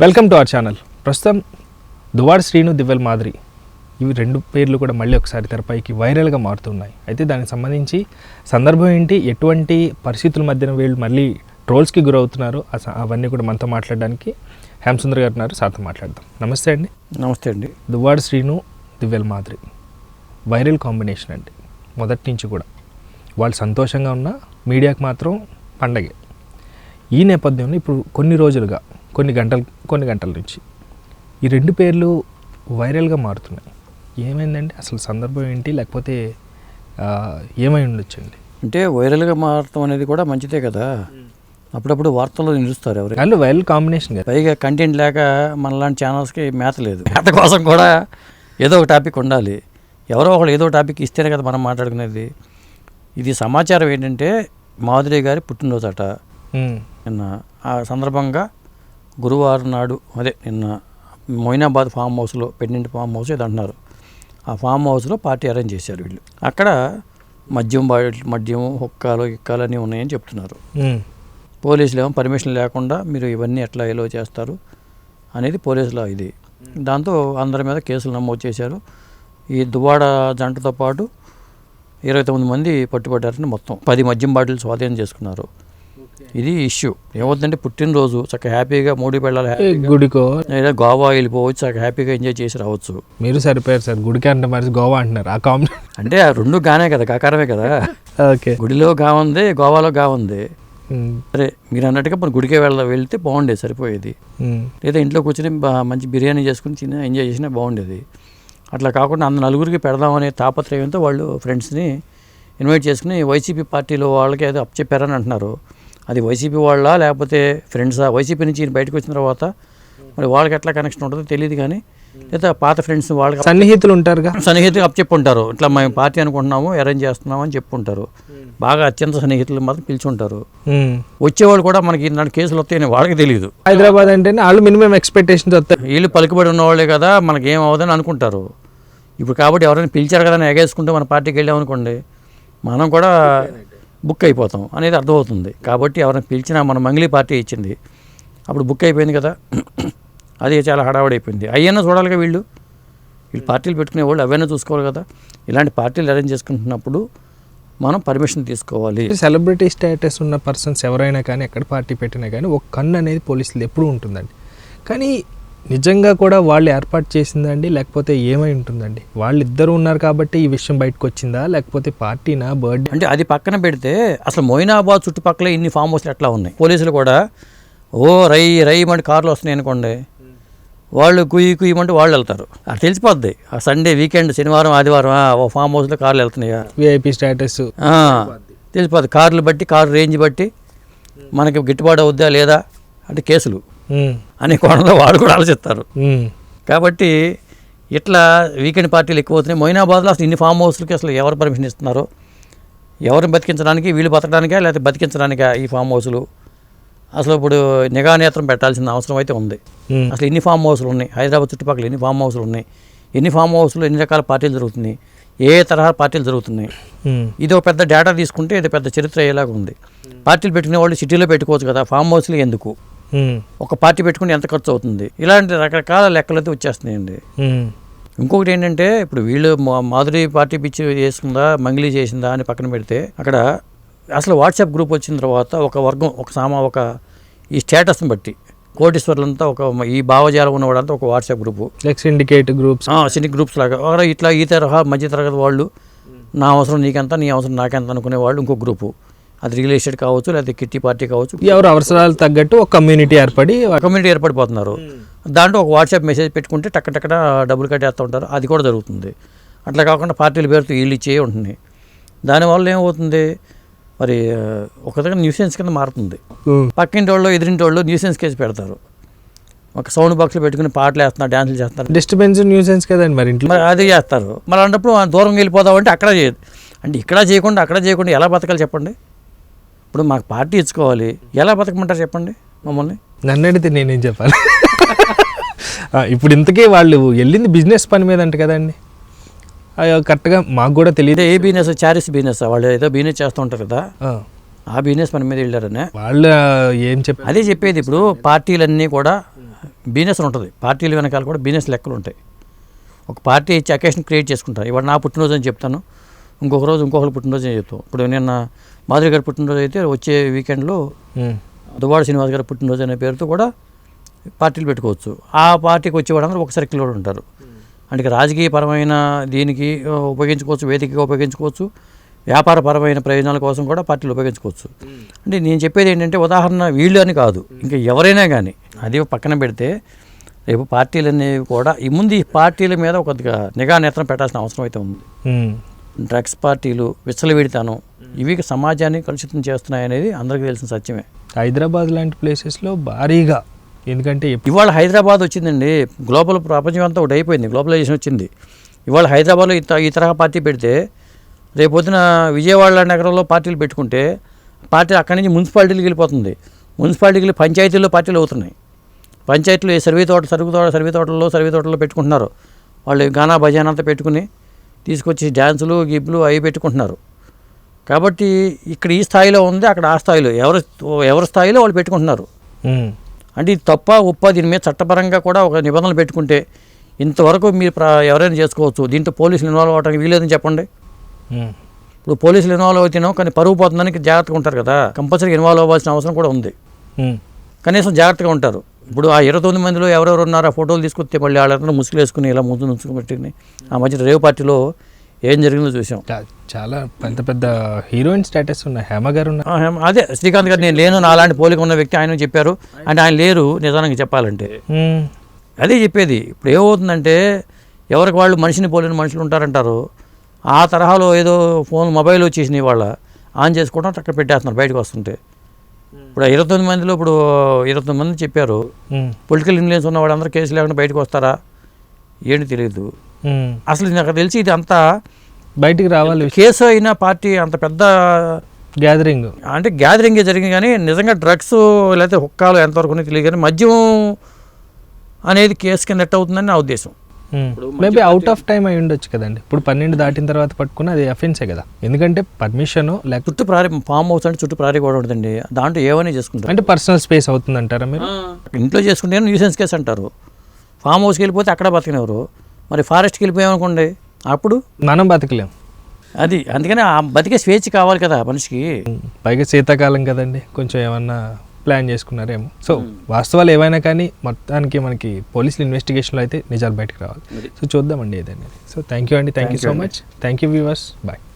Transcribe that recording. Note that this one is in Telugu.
వెల్కమ్ టు అవర్ ఛానల్ ప్రస్తుతం దువాడ్ శ్రీను దివ్వెల్ మాదిరి ఇవి రెండు పేర్లు కూడా మళ్ళీ ఒకసారి తెరపైకి వైరల్గా మారుతున్నాయి. అయితే దానికి సంబంధించి సందర్భం ఏంటి? ఎటువంటి పరిస్థితుల మధ్యన వీళ్ళు మళ్ళీ ట్రోల్స్కి గురవుతున్నారు? అవన్నీ కూడా మనతో మాట్లాడడానికి హేమసుందర్ గారు ఉన్నారు. సార్తో మాట్లాడదాం. నమస్తే అండి. నమస్తే అండి. దువ్వాడ్ శ్రీను దివ్యల్ మాదిరి. వైరల్ కాంబినేషన్ అండి. మొదటి నుంచి కూడా. వాళ్ళు సంతోషంగా ఉన్న మీడియాకి మాత్రం పండగే. ఈ నేపథ్యంలో ఇప్పుడు కొన్ని రోజులుగా కొన్ని గంటలు కొన్ని గంటల నుంచి. ఈ రెండు పేర్లు వైరల్గా మారుతున్నాయి. ఏమైందండి అసలు సందర్భం ఏంటి? లేకపోతే ఆ, ఏమై ఉండొచ్చండి? అంటే వైరల్గా మారటం అనేది కూడా మంచిదే కదా. అప్పుడప్పుడు వార్తల్లో నిలుస్తారు ఎవరు. వాళ్ళు వైరల్ కాంబినేషన్ కదా. పైగా కంటెంట్ లేక మనలాంటి ఛానల్స్కి మేత లేదు. మేత కోసం కూడా ఏదో ఒక టాపిక్ ఉండాలి. ఎవరో ఒకళ్ళు ఏదో టాపిక్ ఇస్తేనే కదా మనం మాట్లాడుకునేది. ఇది సమాచారం ఏంటంటే మాధురి గారి పుట్టినరోజు అట. ఉమ్, నిన్న ఆ సందర్భంగా గురువారం నాడు అదే నిన్న మొయినాబాద్ ఫామ్ హౌస్లో పెండెంట్ ఫామ్ హౌస్ ఏదో అంటున్నారు ఆ ఫామ్ హౌస్లో పార్టీ అరేంజ్ చేశారు వీళ్ళు. అక్కడ మద్యం బాటిల్ మద్యం హుక్కాలు ఇక్కాలు అన్నీ ఉన్నాయని చెప్తున్నారు. పోలీసులు ఏమో పర్మిషన్ లేకుండా మీరు ఇవన్నీ ఎట్లా ఎలో చేస్తారు అనేది పోలీసుల ఇది. దాంతో అందరి మీద కేసులు నమోదు చేశారు. ఈ దువాడ జంటతో పాటు ఇరవై తొమ్మిది మంది పట్టుబడ్డారని మొత్తం. పది మద్యం బాటిల్ స్వాధీనం చేసుకున్నారు. ఇది ఇష్యూ. ఏమవుతుందంటే పుట్టినరోజు చక్కగా హ్యాపీగా మూడు పెళ్ళాలి ఏ గుడికో? లేదా గోవా వెళ్ళిపోవచ్చు చక్కగా హ్యాపీగా ఎంజాయ్ చేసి రావచ్చు. మీరు సరిపోయారు సార్. గుడికి అంటే మరి గోవా అంటున్నారు. ఆ కాంబి అంటే ఆ రెండు గానే కదా కాకారమే కదా. ఓకే. గుడిలో గా ఉంది గోవాలో గా ఉంది. సరే మీరు అన్నట్టుగా మన గుడికే వెళ్ళ వెళ్తే బాగుండేది సరిపోయేది. లేదా ఇంట్లో కూర్చొని మంచి బిర్యానీ చేసుకుని తిని ఎంజాయ్ చేసినా బాగుండేది. అట్లా కాకుండా అంద నలుగురికి పెడదామనే తాపత్రయంతో వాళ్ళు ఫ్రెండ్స్ని ఇన్వైట్ చేసుకుని వైసీపీ పార్టీలో వాళ్ళకి ఏదో అప్పచెప్పారని అంటున్నారు. అది వైసీపీ వాళ్ళ లేకపోతే ఫ్రెండ్సా? వైసీపీ నుంచి ఈయన బయటకు వచ్చిన తర్వాత మరి వాళ్ళకి ఎట్లా కనెక్షన్ ఉంటుందో తెలియదు కానీ లేదా పాత ఫ్రెండ్స్ వాళ్ళకి సన్నిహితులు ఉంటారుగా? సన్నిహితులు అప్పచెప్పుంటారు ఇట్లా మేము పార్టీ అనుకుంటున్నాము అరేంజ్ చేస్తున్నాము అని చెప్పుంటారు. బాగా అత్యంత సన్నిహితులు మాత్రం పిలిచుంటారు. వచ్చేవాళ్ళు కూడా మనకి ఇలాంటి కేసులు వస్తాయని వాళ్ళకి తెలియదు హైదరాబాద్ అంటేనే వాళ్ళు మినిమం ఎక్స్పెక్టేషన్స్ వస్తాయి. వీళ్ళు పలుకుబడి ఉన్నవాళ్ళే కదా మనకి ఏం అవ్వదని అనుకుంటారు. ఇప్పుడు కాబట్టి ఎవరైనా పిలిచారు కదా అని ఎగేసుకుంటే మన పార్టీకి వెళ్ళామనుకోండి మనం కూడా బుక్ అయిపోతాం అనేది అర్థమవుతుంది. కాబట్టి ఎవరిని పిలిచినా మన మంగ్లీ పార్టీ ఇచ్చింది. అప్పుడు బుక్ అయిపోయింది కదా. అది చాలా హడావడి అయిపోయింది. అయ్యన్నా చూడాలిగా వీళ్ళు. వీళ్ళు పార్టీలు పెట్టుకునే వాళ్ళు అవన్నీ చూసుకోవాలి కదా. ఇలాంటి పార్టీలు అరేంజ్ చేసుకుంటున్నప్పుడు మనం పర్మిషన్ తీసుకోవాలి. సెలబ్రిటీ స్టేటస్ ఉన్న పర్సన్స్ ఎవరైనా కానీ ఎక్కడ పార్టీ పెట్టినా కానీ ఒక కన్ను అనేది పోలీసులు ఎప్పుడూ ఉంటుందండి. కానీ నిజంగా కూడా వాళ్ళు ఏర్పాటు చేసిందండి లేకపోతే ఏమై ఉంటుందండి? వాళ్ళు ఇద్దరు ఉన్నారు కాబట్టి ఈ విషయం బయటకు వచ్చిందా లేకపోతే పార్టీనా బర్త్డే? అంటే అది పక్కన పెడితే అసలు మొయినాబాద్ చుట్టుపక్కల ఇన్ని ఫామ్ హౌస్లు ఎట్లా ఉన్నాయి? పోలీసులు కూడా ఓ రై రై మంటే కార్లు వస్తున్నాయి అనుకోండి వాళ్ళు కుయ్యి కుయ్యమంటే వాళ్ళు వెళ్తారు. అది తెలిసిపోద్ది. ఆ సండే వీకెండ్ శనివారం ఆదివారం ఓ ఫామ్ హౌస్లో కార్లు వెళ్తున్నాయా? VIP status. తెలిసిపోద్ది. కార్లు బట్టి కారు రేంజ్ బట్టి మనకి గిట్టుబాటు అవుద్దా లేదా? అంటే కేసులు. అనే కోణంలో వాళ్ళు కూడా ఆలోచిస్తారు. కాబట్టి ఇట్లా వీకెండ్ పార్టీలు ఎక్కువ అవుతున్నాయి. మొయినాబాద్లో అసలు ఇన్ని ఫామ్ హౌస్లకి అసలు ఎవరు పర్మిషన్ ఇస్తున్నారు? ఎవరిని బతికించడానికి వీళ్ళు బతకడానికా లేకపోతే బతికించడానికా ఈ ఫామ్ హౌస్లు? అసలు ఇప్పుడు నిఘా నేత్రం పెట్టాల్సిన అవసరం అయితే ఉంది. అసలు ఎన్ని ఫామ్ హౌస్లు ఉన్నాయి? హైదరాబాద్ చుట్టుపక్కల ఎన్ని ఫామ్ హౌస్లు ఉన్నాయి? ఎన్ని ఫామ్ హౌస్లు ఎన్ని రకాల పార్టీలు జరుగుతున్నాయి? ఏ తరహా పార్టీలు జరుగుతున్నాయి? ఇది ఒక పెద్ద డేటా తీసుకుంటే ఇది పెద్ద చరిత్ర అయ్యేలాగా ఉంది. పార్టీలు పెట్టుకునే వాళ్ళు సిటీలో పెట్టుకోవచ్చు కదా ఫామ్ హౌస్లు ఎందుకు? ఒక పార్టీ పెట్టుకుని ఎంత ఖర్చు అవుతుంది? ఇలాంటి రకరకాల లెక్కలైతే వచ్చేస్తున్నాయండి. ఇంకొకటి ఏంటంటే ఇప్పుడు వీళ్ళు మాధురి పార్టీ పిచ్చి చేసుకుందా మంగిలీ చేసిందా అని పక్కన పెడితే అక్కడ అసలు వాట్సాప్ గ్రూప్ వచ్చిన తర్వాత ఒక వర్గం ఒక సామా ఒక ఈ స్టేటస్ని బట్టి కోటీశ్వర్లంతా ఒక ఈ భావజాలం ఉన్నవాడంతా ఒక WhatsApp group. Like syndicate groups. Cine groups లాగా. ఇట్లా ఈ తరహా మధ్య తరగతి వాళ్ళు నా అవసరం నీకెంత నీ అవసరం నాకెంత అనుకునే వాళ్ళు ఇంకో గ్రూపు. అది రియల్ ఎస్టేట్ కావచ్చు లేకపోతే కిట్టి పార్టీ కావచ్చు. ఎవరు అవసరాలు తగ్గట్టు ఒక కమ్యూనిటీ ఏర్పడి కమ్యూనిటీ ఏర్పడిపోతున్నారు. దాంట్లో ఒక వాట్సాప్ మెసేజ్ పెట్టుకుంటే టక్క టక్కన డబ్బులు కట్టేస్తూ ఉంటారు. అది కూడా జరుగుతుంది. అట్లా కాకుండా పార్టీల పేరుతో వీళ్ళు ఇచ్చే ఉంటుంది. దానివల్ల ఏమవుతుంది? మరి ఒక దగ్గర న్యూసెన్స్ కింద మారుతుంది. పక్కింటి వాళ్ళు ఎదురింటి వాళ్ళు న్యూసెన్స్ కేసు పెడతారు. ఒక సౌండ్ బాక్స్లో పెట్టుకుని పాటలు వేస్తున్నారు డ్యాన్సులు చేస్తున్నారు. డిస్టర్బెన్స్ న్యూసెన్స్ కదండి మరి ఇంట్లో. మరి అది చేస్తారు. మరి అన్నప్పుడు ఆ దూరం వెళ్ళిపోదామంటే అక్కడ చేయదు అంటే ఇక్కడ చేయకుండా అక్కడ చేయకుండా ఎలా బతకాలి చెప్పండి? ఇప్పుడు మాకు పార్టీ ఇచ్చుకోవాలి. ఎలా బతకమంటారు చెప్పండి మమ్మల్ని? నన్ను అడిగితే నేనేం చెప్పాలి? ఇప్పుడు ఇంతకీ వాళ్ళు వెళ్ళింది బిజినెస్ పని మీద అంట కదండి. కరెక్ట్గా మాకు కూడా తెలియదు. ఏ బిజినెస్? చారిస్ బిజినెస్. వాళ్ళు ఏదో బిజినెస్ చేస్తూ ఉంటారు కదా. ఆ. బిజినెస్ మన మీద వెళ్ళారనే. వాళ్ళు ఏం చెప్పారు? అదే చెప్పేది ఇప్పుడు పార్టీలన్నీ కూడా బిజినెస్ ఉంటుంది. పార్టీల వెనకాల కూడా బిజినెస్ లెక్కలు ఉంటాయి. ఒక పార్టీ ఇచ్చి అకేషన్ క్రియేట్ చేసుకుంటారు. ఇవాళ నా పుట్టినరోజు అని చెప్తాను. ఇంకొక రోజు ఇంకొకరు పుట్టినరోజు చెప్తాం ఇప్పుడు నిన్న మాధురి గారి పుట్టినరోజు అయితే వచ్చే వీకెండ్లో ఉమ్, దువ్వాడ శ్రీనివాస్ గారి పుట్టినరోజు అనే పేరుతో కూడా పార్టీలు పెట్టుకోవచ్చు. ఆ పార్టీకి వచ్చే వాళ్ళందరూ ఒక సర్కిల్లో ఉంటారు. అంటే రాజకీయపరమైన దీనికి ఉపయోగించుకోవచ్చు వేదికగా ఉపయోగించుకోవచ్చు వ్యాపారపరమైన ప్రయోజనాల కోసం కూడా పార్టీలు ఉపయోగించుకోవచ్చు. అంటే నేను చెప్పేది ఏంటంటే ఉదాహరణ వీళ్ళు అని కాదు. ఇంకా ఎవరైనా కానీ అది పక్కన పెడితే రేపు పార్టీలు అనేవి కూడా ఈ ముందు ఈ పార్టీల మీద కొద్దిగా నిఘా నేత్రం పెట్టాల్సిన అవసరం అయితే ఉంది. డ్రగ్స్ పార్టీలు విచ్చలవిడితనం ఇవి సమాజాన్ని కలుషితం చేస్తున్నాయనేది అందరికీ తెలిసిన సత్యమే. హైదరాబాద్ లాంటి ప్లేసెస్లో భారీగా ఎందుకంటే ఇవాళ హైదరాబాద్ వచ్చిందండి. గ్లోబల్ ప్రపంచం అంతా ఒకటి అయిపోయింది గ్లోబలైజేషన్ వచ్చింది. ఇవాళ హైదరాబాద్లో ఈ తరహా పార్టీ పెడితే రేపొద్దున విజయవాడ లాంటి నగరంలో పార్టీలు పెట్టుకుంటే పార్టీ అక్కడి నుంచి మున్సిపాలిటీలకు వెళ్ళిపోతుంది. మున్సిపాలిటీకి వెళ్ళి పంచాయతీల్లో పార్టీలు అవుతున్నాయి. పంచాయతీలు ఈ సర్వే తోట సరుకు తోట సర్వే తోటల్లో సర్వే తోటల్లో పెట్టుకుంటున్నారు. వాళ్ళు గానా భజన అంతా పెట్టుకుని తీసుకొచ్చి డ్యాన్సులు గిబ్లు అవి పెట్టుకుంటున్నారు. కాబట్టి ఇక్కడ ఈ స్థాయిలో ఉంది అక్కడ ఆ స్థాయిలో ఎవరి ఎవరి స్థాయిలో వాళ్ళు పెట్టుకుంటున్నారు. అంటే ఇది తప్ప ఉప్ప దీని మీద చట్టపరంగా కూడా ఒక నిబంధనలు పెట్టుకుంటే ఇంతవరకు మీరు ఎవరైనా చేసుకోవచ్చు. దీంట్లో పోలీసులు ఇన్వాల్వ్ అవ్వడానికి వీలేదని చెప్పండి. ఇప్పుడు పోలీసులు ఇన్వాల్వ్ అవుతున్నాం కానీ పరుగు పోతుందని జాగ్రత్తగా ఉంటారు కదా. కంపల్సరీ ఇన్వాల్వ్ అవ్వాల్సిన అవసరం కూడా ఉంది. కనీసం జాగ్రత్తగా ఉంటారు. ఇప్పుడు ఆ ఇరవై తొమ్మిది మందిలో ఎవరెవరు ఉన్నారో ఆ ఫోటోలు తీసుకొస్తే మళ్ళీ వాళ్ళందరూ ముసుగులు వేసుకుని ఇలా ముందు నుంచుకుని ఆ మధ్య రేవ్ పార్టీలో ఏం జరిగిందో చూసాం. చాలా పెద్ద పెద్ద హీరోయిన్ స్టేటస్ ఉన్నాయి. హేమ గారు అదే శ్రీకాంత్ గారు నేను లేను నా అలాంటి పోలిక ఉన్న వ్యక్తి ఆయన చెప్పారు. అంటే ఆయన లేరు నిజానికి చెప్పాలంటే. అదే చెప్పేది. ఇప్పుడు ఏమవుతుందంటే ఎవరికి వాళ్ళు మనిషిని పోలిన మనుషులు ఉంటారంటారు. ఆ తరహాలో ఏదో ఫోన్ మొబైల్ వచ్చేసినాయి వాళ్ళ. ఆన్ చేసుకోవడం అక్కడ పెట్టేస్తున్నారు బయటకు వస్తుంటే. ఇప్పుడు ఇరవై తొమ్మిది మందిలో ఇప్పుడు ఇరవై తొమ్మిది మంది చెప్పారు. పొలిటికల్ ఇన్ఫ్లుయెన్స్ ఉన్న వాళ్ళందరూ కేసు లేకుండా బయటకు వస్తారా? ఏంటి తెలియదు. ఉమ్. అసలు నాకు తెలిసి ఇది అంతా బయటికి రావాలి కేసు అయిన పార్టీ అంత పెద్ద గ్యాదరింగ్ అంటే గ్యాదరింగ్ జరిగింది కానీ నిజంగా డ్రగ్స్ లేకపోతే హుక్కాలు ఎంతవరకు ఉన్నాయో తెలియదు కానీ మద్యం అనేది కేసు కింద నెట్ అవుతుందని నా ఉద్దేశం. మేబీ అవుట్ ఆఫ్ టైం అయి ఉండొచ్చు కదండి. ఇప్పుడు పన్నెండు దాటిన తర్వాత పట్టుకున్న అది అఫెన్సే కదా. ఎందుకంటే పర్మిషన్ లేకపోతే చుట్టూ ప్రారీ ఫామ్ హౌస్ అంటే చుట్టూ ప్రారీ కూడా ఉంటుందండి. దాంట్లో ఏమని చేసుకుంటారు. అంటే పర్సనల్ స్పేస్ అవుతుంది అంటారా మీరు ఇంట్లో చేసుకుంటే న్యూసెన్స్ కేసు అంటారు. ఫామ్ హౌస్కి వెళ్ళిపోతే అక్కడ బతికినవరు మరి ఫారెస్ట్కి వెళ్ళిపోయామనుకోండి అప్పుడు? మనం బతకలేం. అది అందుకని ఆ బతికే స్వేచ్ఛ కావాలి కదా మనిషికి. పైగా శీతాకాలం కదండి. కొంచెం ఏమన్నా ప్లాన్ చేసుకున్నారేమో. సో వాస్తవాలు ఏవైనా కానీ మొత్తానికి మనకి పోలీసులు ఇన్వెస్టిగేషన్లో అయితే నిజాలు బయటకు రావాలి. సో చూద్దామండి ఏదైనా. సో థ్యాంక్ యూ అండి. Thank you so much thank you viewers bye